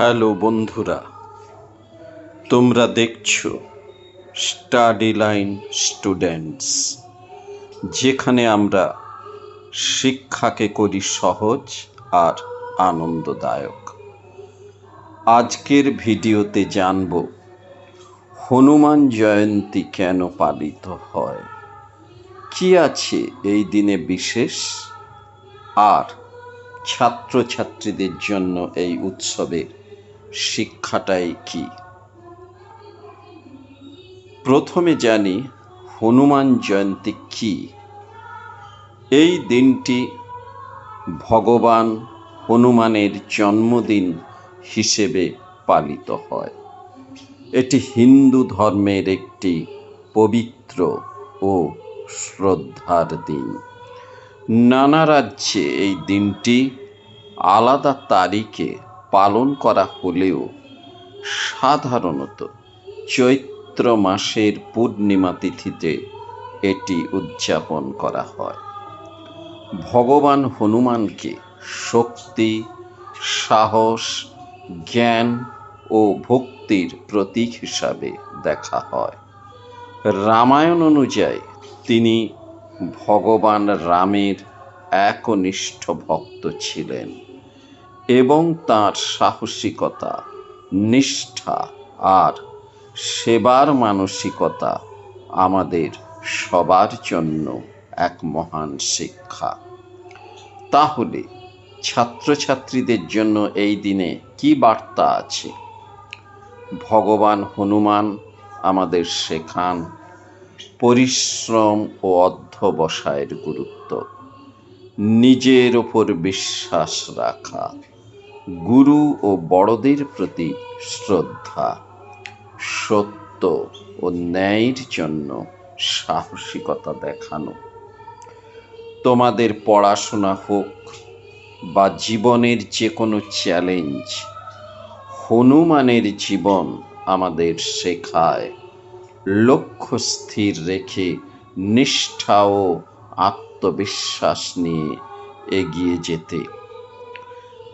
Hello বন্ধুরা, তোমরা দেখছ স্টাডি লাইন স্টুডেন্টস, যেখানে আমরা শিক্ষাকে করি সহজ আর আনন্দদায়ক। আজকের ভিডিওতে জানব, হনুমান জয়ন্তী কেন পালিত হয়? কি আছে এই দিনে বিশেষ? আর ছাত্রছাত্রীদের জন্য এই উৎসবের শিক্ষাটাই কি? প্রথমে জানি হনুমান জয়ন্তী কি। এই দিনটি ভগবান হনুমানের জন্মদিন হিসেবে পালিত হয়। এটি হিন্দু ধর্মের একটি পবিত্র ও শ্রদ্ধার দিন। নানা রাজ্যে এই দিনটি আলাদা তারিখে পালন করা হলেও সাধারণত চৈত্র মাসের পূর্ণিমা তিথিতে এটি উদযাপন করা হয়। ভগবান হনুমানকে শক্তি, সাহস, জ্ঞান ও ভক্তির প্রতীক হিসাবে দেখা হয়। রামায়ণ অনুযায়ী তিনি ভগবান রামের একনিষ্ঠ ভক্ত ছিলেন। এবং তার সাহসিকতা, নিষ্ঠা আর সেবার মানসিকতা আমাদের সবার জন্য এক মহান শিক্ষা। তাহলে ছাত্রছাত্রীদের জন্য এই দিনে কি বার্তা আছে? ভগবান হনুমান আমাদের শেখান পরিশ্রম ও অধ্যবসায়ের গুরুত্ব। নিজের ওপর বিশ্বাস রাখা। গুরু ও বড়দের প্রতি শ্রদ্ধা, সত্য ও ন্যায়ের জন্য সাহসিকতা দেখানো। তোমাদের পড়াশোনা হোক বা জীবনের যে কোনো চ্যালেঞ্জ, হনুমানের জীবন আমাদের শেখায়। লক্ষ্য স্থির রেখে নিষ্ঠা ও আত্মবিশ্বাস নিয়ে এগিয়ে যেতে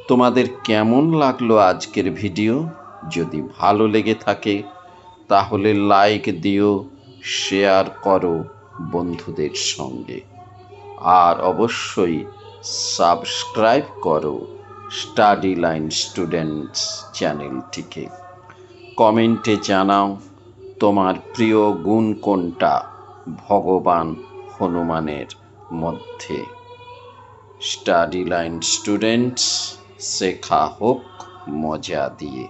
তোমাদের কেমন লাগল আজকের ভিডিও? যদি ভালো লেগে থাকে, তাহলে লাইক দিও শেয়ার করো বন্ধুদের সঙ্গে। আর অবশ্যই সাবস্ক্রাইব করো স্টাডি লাইন স্টুডেন্টস চ্যানেলটিকে। কমেন্টে জানাও তোমার প্রিয় গুণ কোনটা ভগবান হনুমানের মধ্যে। স্টাডি লাইন স্টুডেন্টস শেখা হোক মজা দিয়ে